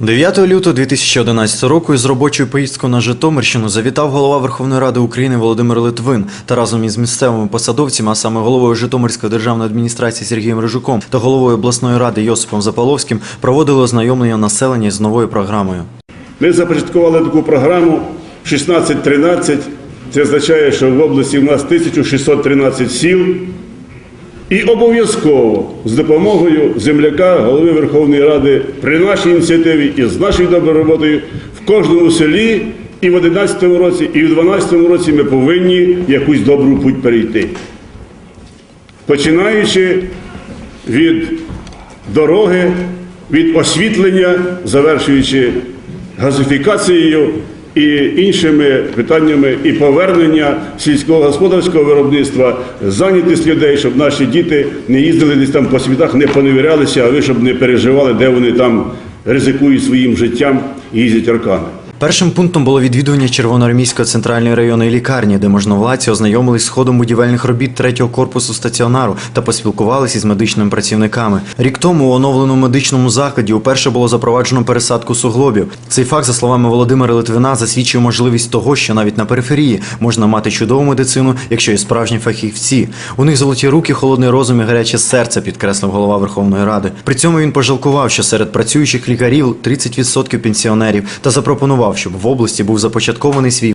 9 лютого 2011 року із робочою поїздкою на Житомирщину завітав голова Верховної Ради України Володимир Литвин та разом із місцевими посадовцями, а саме головою Житомирської державної адміністрації Сергієм Рижуком та головою обласної ради Йосипом Заполовським проводили ознайомлення населення з новою програмою. Ми започаткували таку програму 1613. Це означає, що в області в нас 1613 сіл. І обов'язково з допомогою земляка, голови Верховної Ради при нашій ініціативі і з нашою доброю роботою в кожному селі і в 11 році, і в 12 році ми повинні якусь добру путь перейти. Починаючи від дороги, від освітлення, завершуючи газифікацією і іншими питаннями, і повернення сільськогосподарського виробництва, зайнятість людей, щоб наші діти не їздили десь там по світах, не поневірялися, а ви щоб не переживали, де вони там ризикують своїм життям і їздять аркани. Першим пунктом було відвідування Червоноармійської центральної районної лікарні, де можновладці ознайомились з ходом будівельних робіт третього корпусу стаціонару та поспілкувалися із медичними працівниками. Рік тому у оновленому медичному закладі уперше було запроваджено пересадку суглобів. Цей факт, за словами Володимира Литвина, засвідчує можливість того, що навіть на периферії можна мати чудову медицину, якщо є справжні фахівці. У них золоті руки, холодний розум і гаряче серце, підкреслив голова Верховної Ради. При цьому він пожалкував, що серед працюючих лікарів 30% пенсіонерів та запропонував, щоб в області був започаткований свій